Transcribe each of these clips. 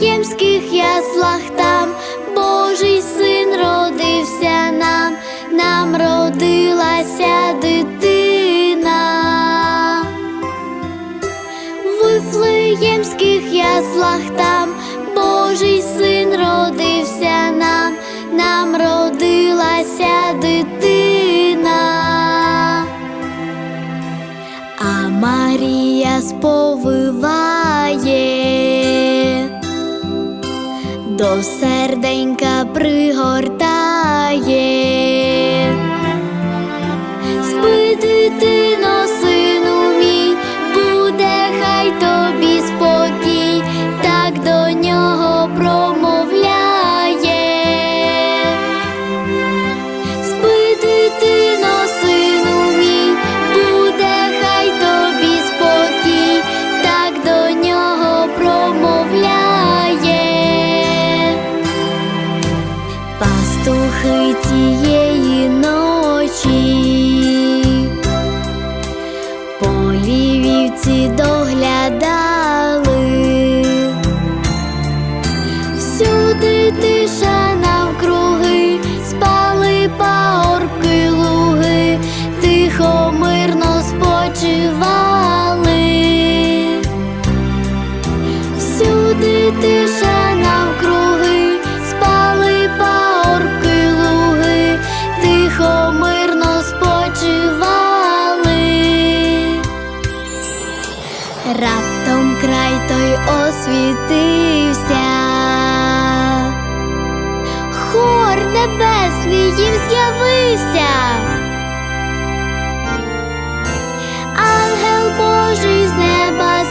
Вифлеємських яслах там. Божий син родився нам, нам родилася дитина, В Вифлеємських яслах там. Божий син родився нам, нам родилася дитина, а Марія сповивала. До серденька пригортає. Пастухи тієї ночі, полі вівці доглядали, всюди тиша навкруги, спали пагорбки луги, тихо мирно спочивали. Всюди тиша Раптом край той освітився, хор небесний їм з'явився. Ангел Божий з неба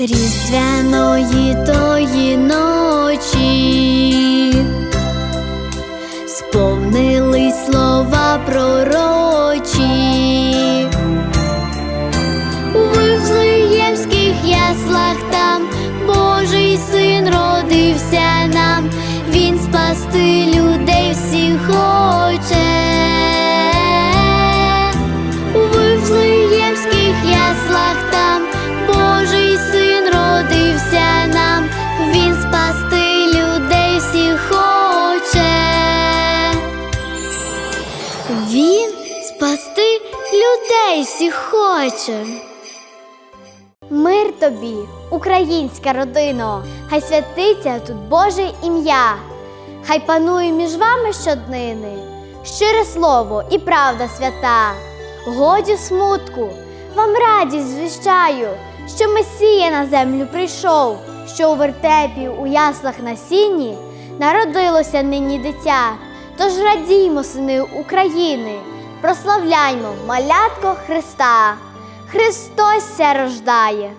Різдвяної тої ночі Він спасти людей всіх хоче. Мир тобі, українська родино, хай святиться тут Боже ім'я, хай панує між вами щоднини, щире слово і правда свята. Годі смутку, вам радість звіщаю, що Месія на землю прийшов, що у вертепі у яслах на сіні народилося нині дитя. Тож радіймо, сини України, прославляймо малятко Христа. Христос ся рождає.